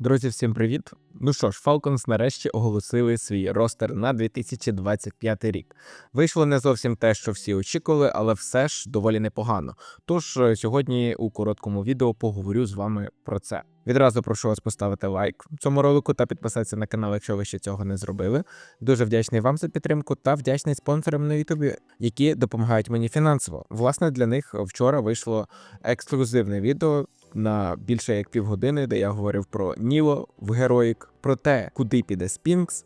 Друзі, всім привіт! Ну що ж, Falcons нарешті оголосили свій ростер на 2025 рік. Вийшло не зовсім те, що всі очікували, але все ж доволі непогано. Тож е, сьогодні у короткому відео поговорю з вами про це. Відразу прошу вас поставити лайк цьому ролику та підписатися на канал, якщо ви ще цього не зробили. Дуже вдячний вам за підтримку та вдячний спонсорам на Ютубі, які допомагають мені фінансово. Власне, для них вчора вийшло ексклюзивне відео на більше як півгодини, де я говорив про Ніло в Героїк, про те, куди піде Спінкс,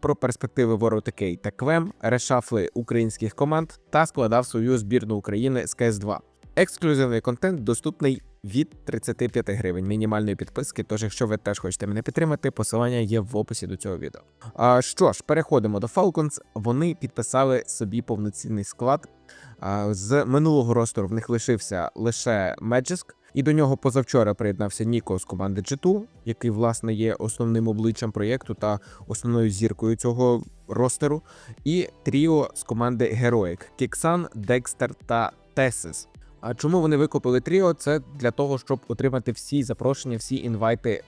про перспективи Воротикей та Квем, решафли українських команд та складав свою збірну України з КС2. Ексклюзивний контент доступний від 35 гривень мінімальної підписки. Тож, якщо ви теж хочете мене підтримати, посилання є в описі до цього відео. А що ж, переходимо до Falcons. Вони підписали собі повноцінний склад. А, З минулого ростору в них лишився лише Меджиск, і до нього позавчора приєднався Ніко з команди G2, який власне є основним обличчям проєкту та основною зіркою цього ростеру. І Тріо з команди Героїк – Кіксан, Декстер та Тесис. А чому вони викупили Тріо? Це для того, щоб отримати всі запрошення, всі інвайти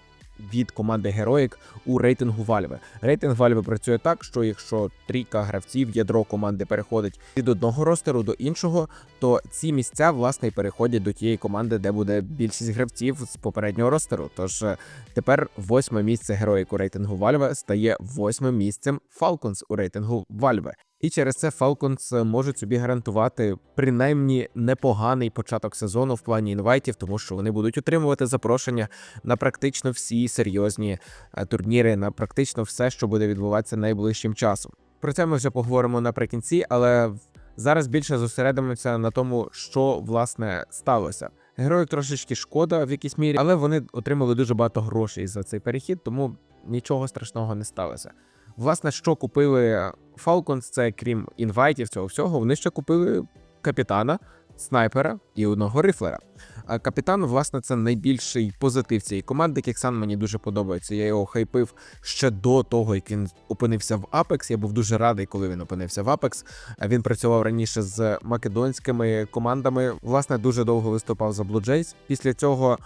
від команди Heroic у рейтингу Valve. Рейтинг Valve працює так, що якщо трійка гравців, ядро команди переходить від одного ростеру до іншого, то ці місця власне і переходять до тієї команди, де буде більшість гравців з попереднього ростеру. Тож е, тепер восьме місце Heroic у рейтингу Valve стає восьмим місцем Falcons у рейтингу Valve. І через це Falcons можуть собі гарантувати принаймні непоганий початок сезону в плані інвайтів, тому що вони будуть отримувати запрошення на практично всі серйозні е, турніри, на практично все, що буде відбуватися найближчим часом. Про це ми вже поговоримо наприкінці, але зараз більше зосередимося на тому, що власне сталося. Герою трошечки шкода в якійсь мірі, але вони отримали дуже багато грошей за цей перехід, тому нічого страшного не сталося. Власне, що купили Falcons, це крім інвайтів цього всього, вони ще купили капітана, снайпера і одного рифлера. А капітан, власне, це найбільший позитив цієї команди. Кіксан мені дуже подобається. Я його хайпив ще до того, як він опинився в Apex. Я був дуже радий, коли він опинився в Apex. Він працював раніше з македонськими командами. Власне, дуже довго виступав за Blue Jays. Після цього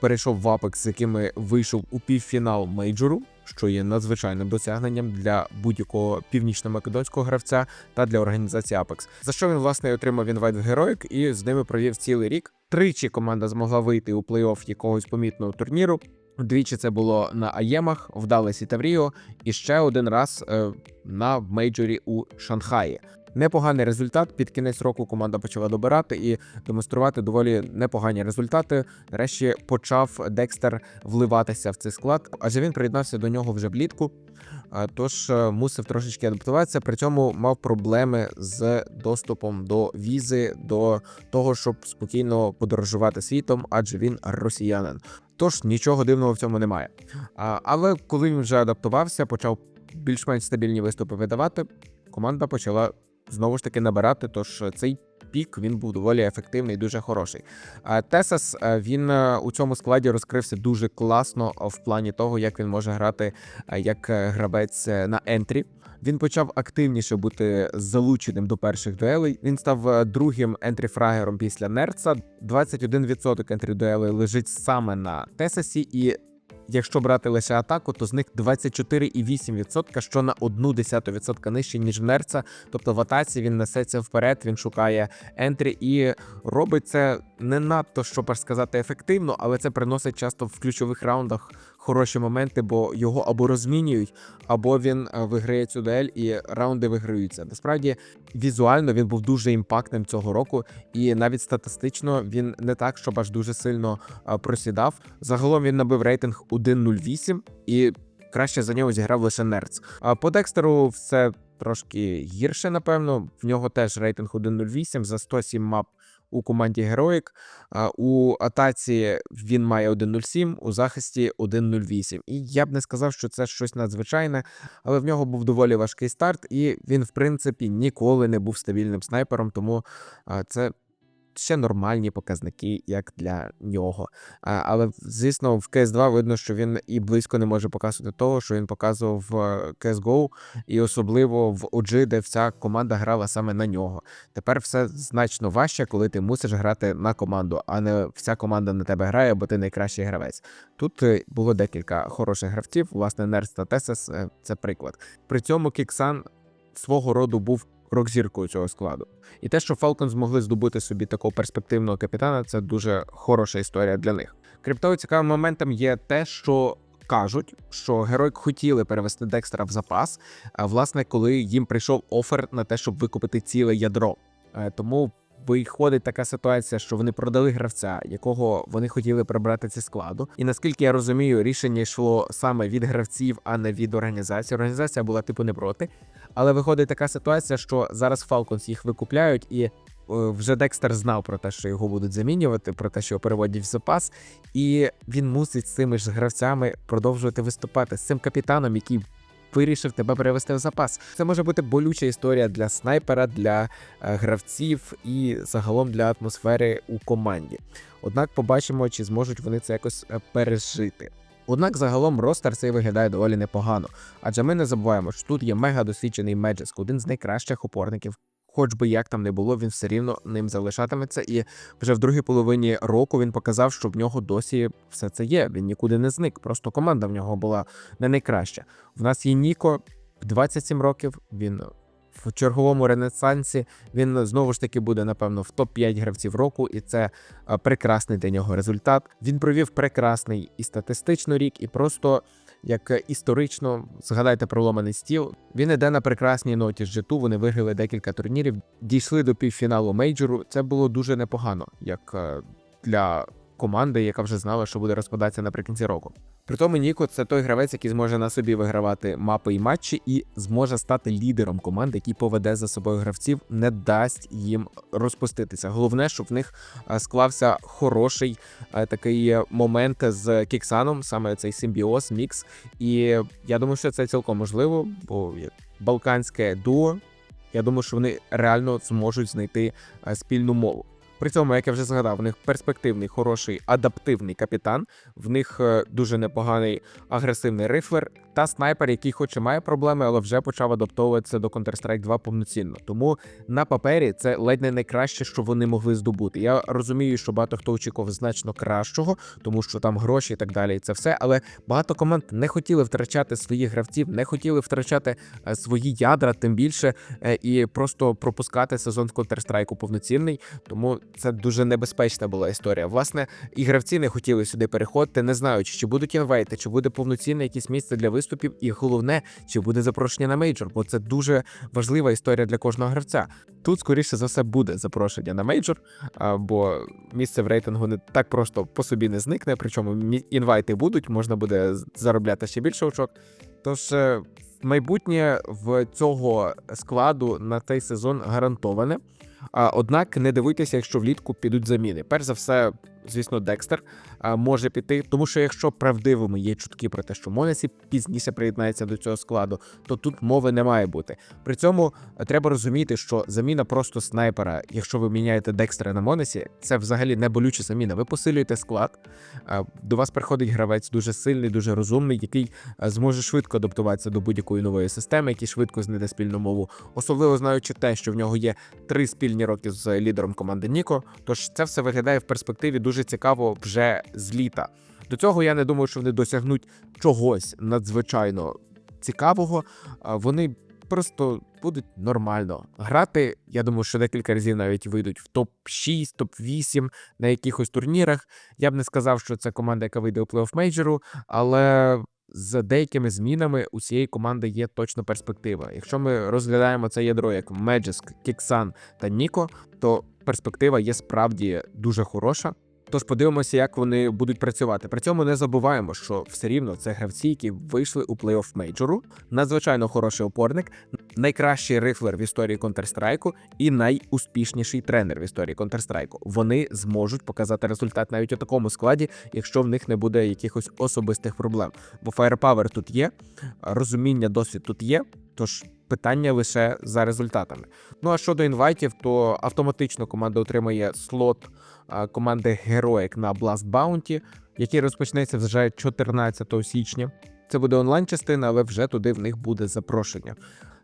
перейшов в Apex, з якими вийшов у півфінал мейджору. Що є надзвичайним досягненням для будь-якого північно-македонського гравця та для організації Apex. За що він власне отримав інвайт в Героїк і з ними провів цілий рік. Тричі команда змогла вийти у плей-офф якогось помітного турніру. Двічі це було на Аємах, в Далесі та в Ріо, і ще один раз е, на мейджорі у Шанхаї. Непоганий результат. Під кінець року команда почала добирати і демонструвати доволі непогані результати. Нарешті почав Декстер вливатися в цей склад, адже він приєднався до нього вже влітку. Тож е, мусив трошечки адаптуватися. При цьому мав проблеми з доступом до візи, до того, щоб спокійно подорожувати світом, адже він росіянин. Тож нічого дивного в цьому немає. Але коли він вже адаптувався, почав більш-менш стабільні виступи видавати, команда почала знову ж таки набирати. Тож цей пік він був доволі ефективний, дуже хороший. Тесас е, він е, у цьому складі розкрився дуже класно е, в плані того, як він може грати як гравець на ентрі. Він почав активніше бути залученим до перших дуелей. Він став другим ентрі-фрагером після Нерца. 21% ентрі-дуелей лежить саме на Тесасі, і якщо брати лише атаку, то з них 24,8%, що на 1,1% нижче, ніж в Нерца. Тобто в атаці він несеться вперед, він шукає ентрі і робить це не надто, щоб сказати, ефективно, але це приносить часто в ключових раундах хороші моменти, бо його або розмінюють, або він е, виграє цю дуель і раунди виграються. Насправді, візуально він був дуже імпактним цього року, і навіть статистично він не так, щоб аж дуже сильно е, просідав. Загалом він набив рейтинг 1.08 і краще за нього зіграв лише Нерц. А по Декстеру все трошки гірше, напевно. В нього теж рейтинг 1.08 за 107 мап у команді Героїк. У атаці він має 1.07, у захисті 1.08. І я б не сказав, що це щось надзвичайне, але в нього був доволі важкий старт, і він, в принципі, ніколи не був стабільним снайпером, тому а, це нормальні показники, як для нього. Але звісно, в CS2 видно, що він і близько не може показувати того, що він показував в е, CSGO, і особливо в OG, де вся команда грала саме на нього. Тепер все значно важче, коли ти мусиш грати на команду, а не вся команда на тебе грає, бо ти найкращий гравець. Тут е, було декілька хороших гравців, власне, Нерс та Тесес е, це приклад. При цьому Кіксан свого роду був рок-зіркою цього складу. І те, що Falcons змогли здобути собі такого перспективного капітана, це дуже хороша історія для них. Криптово цікавим моментом є те, що кажуть, що герой хотіли перевести Декстера в запас, власне, коли їм прийшов офер на те, щоб викупити ціле ядро. Е, Тому виходить така ситуація, що вони продали гравця, якого вони хотіли прибрати зі складу. І наскільки я розумію, рішення йшло саме від гравців, а не від організації. Організація була типу не проти. Але виходить така ситуація, що зараз Falcons їх викупляють, і е, вже Декстер знав про те, що його будуть замінювати, про те, що його переводять в запас, і він мусить з цими ж гравцями продовжувати виступати з цим капітаном, який. Вирішив тебе перевести в запас. Це може бути болюча історія для снайпера, для е, гравців і загалом для атмосфери у команді. Однак побачимо, чи зможуть вони це якось е, пережити. Однак загалом ростер цей виглядає доволі непогано, адже ми не забуваємо, що тут є мега досвідчений Меджеск, один з найкращих опорників. Хоч би як там не було, він все рівно ним залишатиметься. І вже в другій половині року він показав, що в нього досі все це є. Він нікуди не зник. Просто команда в нього була не найкраща. В нас є Ніко 27 років. Він в черговому ренесансі. Він знову ж таки буде, напевно, в топ-5 гравців року, і це е, прекрасний для нього результат. Він провів прекрасний і статистично рік, і просто як е, історично згадайте про ломаний стіл. Він іде на прекрасній ноті з житу. Вони виграли декілька турнірів, дійшли до півфіналу мейджору. Це було дуже непогано, як е, для команди, яка вже знала, що буде розпадатися наприкінці року. При тому Ніко це той гравець, який зможе на собі вигравати мапи і матчі, і зможе стати лідером команди, який поведе за собою гравців, не дасть їм розпуститися. Головне, щоб в них е, склався хороший е, такий момент з Кіксаном, саме цей симбіоз, мікс. І я думаю, що це цілком можливо, бо балканське дуо. Я думаю, що вони реально зможуть знайти е, спільну мову. При цьому, як я вже згадав, в них перспективний, хороший, адаптивний капітан, в них е, дуже непоганий агресивний рифлер та снайпер, який хоч і має проблеми, але вже почав адаптовуватися до Counter-Strike 2 повноцінно. Тому на папері це ледь не найкраще, що вони могли здобути. Я розумію, що багато хто очікував значно кращого, тому що там гроші і так далі. І це все. Але багато команд не хотіли втрачати своїх гравців, не хотіли втрачати е, свої ядра, тим більше, е, і просто пропускати сезон в Counter-Strike повноцінний. Тому це дуже небезпечна була історія. Власне, і гравці не хотіли сюди переходити, не знаючи, чи будуть інвейти, чи буде повноцінне якесь місце для виступів, і головне, чи буде запрошення на мейджор, бо це дуже важлива історія для кожного гравця. Тут, скоріше за все, буде запрошення на мейджор, бо місце в рейтингу не так просто по собі не зникне. Причому інвайти будуть, можна буде заробляти ще більше очок. Тож е, майбутнє в цього складу на цей сезон гарантоване. Однак не дивуйтеся, якщо влітку підуть заміни. Перш за все, звісно, Декстер може піти, тому що якщо правдивими є чутки про те, що Монесі пізніше приєднається до цього складу, то тут мови не має бути. При цьому е, треба розуміти, що заміна просто снайпера, якщо ви міняєте Декстера на Монесі, це взагалі не болюча заміна. Ви посилюєте склад. До вас приходить гравець дуже сильний, дуже розумний, який е, зможе швидко адаптуватися до будь-якої нової системи, який швидко знайде спільну мову, особливо знаючи те, що в нього є три спільні роки з лідером команди Ніко. Тож це все виглядає в перспективі дуже цікаво вже з літа. До цього я не думаю, що вони досягнуть чогось надзвичайно цікавого. Вони просто будуть нормально грати. Я думаю, що декілька разів навіть вийдуть в топ 6 топ 8 на якихось турнірах. Я б не сказав, що це команда, яка вийде у плей-офф мейджору, але з деякими змінами у цієї команди є точно перспектива. Якщо ми розглядаємо це ядро як Меджиск Кіксан та Ніко, то перспектива є справді дуже хороша. Тож подивимося, як вони будуть працювати. При цьому не забуваємо, що все рівно це гравці, які вийшли у плей-офф мейджору. Надзвичайно хороший опорник, найкращий рифлер в історії Counter-Strike і найуспішніший тренер в історії Counter-Strike. Вони зможуть показати результат навіть у такому складі, якщо в них не буде якихось особистих проблем. Бо Firepower тут є, розуміння, досвід тут є. Тож питання лише за результатами. Ну а щодо інвайтів, то автоматично команда отримає слот команди Героїк на Blast Bounty, який розпочнеться вже 14 січня. Це буде онлайн-частина, але вже туди в них буде запрошення.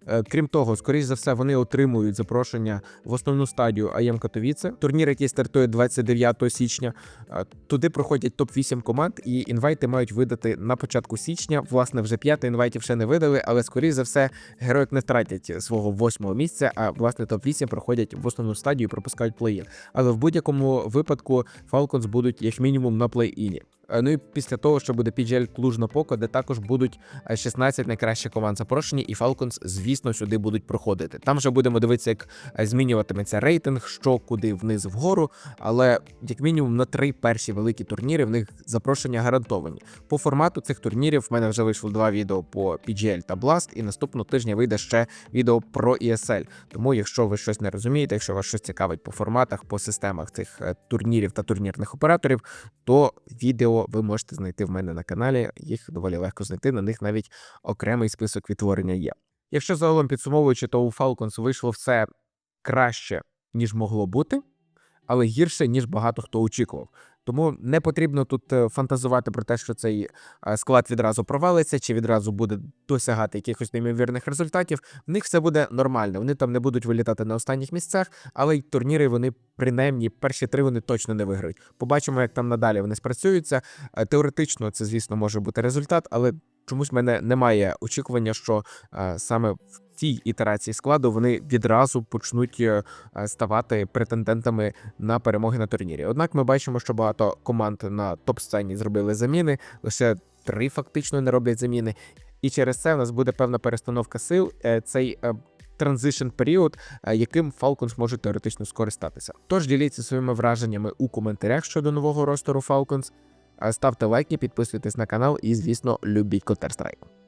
Е, Крім того, скоріш за все, вони отримують запрошення в основну стадію АЄМ Катовіце. Турнір, який стартує 29 січня. Е, Туди проходять топ-8 команд, і інвайти мають видати на початку січня. Власне, вже п'яти інвайтів ще не видали, але скоріш за все, героїк не втратять свого восьмого місця. А власне топ-8 проходять в основну стадію, і пропускають плей-ін. Але в будь-якому випадку Falcons будуть як мінімум на плей-іні. Е, Ну і після того, що буде PGL Клужно Поко, де також будуть е, 16 найкращих команд запрошені, і Falcons, звісно, сюди будуть проходити. Там вже будемо дивитися, як е, змінюватиметься рейтинг, що куди вниз вгору. Але як мінімум на три перші великі турніри в них запрошення гарантовані. По формату цих турнірів в мене вже вийшло два відео по PGL та Blast, і наступного тижня вийде ще відео про ESL. Тому, якщо ви щось не розумієте, якщо вас щось цікавить по форматах, по системах цих е, турнірів та турнірних операторів, то відео ви можете знайти в мене на каналі. Їх доволі легко знайти. На них навіть окремий список відтворення є. Якщо загалом підсумовуючи, то у Falcons вийшло все краще, ніж могло бути, але гірше, ніж багато хто очікував. Тому не потрібно тут е, фантазувати про те, що цей е, склад відразу провалиться, чи відразу буде досягати якихось неймовірних результатів. В них все буде нормально. Вони там не будуть вилітати на останніх місцях, але й турніри вони принаймні перші три вони точно не виграють. Побачимо, як там надалі вони спрацюються. Е, Теоретично це, звісно, може бути результат, але чомусь в мене немає очікування, що саме в цій ітерації складу вони відразу почнуть е, ставати претендентами на перемоги на турнірі. Однак ми бачимо, що багато команд на топ-сцені зробили заміни, лише три фактично не роблять заміни. І через це в нас буде певна перестановка сил. Е, Цей е, транзишн період, яким Falcons може теоретично скористатися. Тож діліться своїми враженнями у коментарях щодо нового ростеру Falcons. Ставте лайки, підписуйтесь на канал і, звісно, любіть Counter-Strike.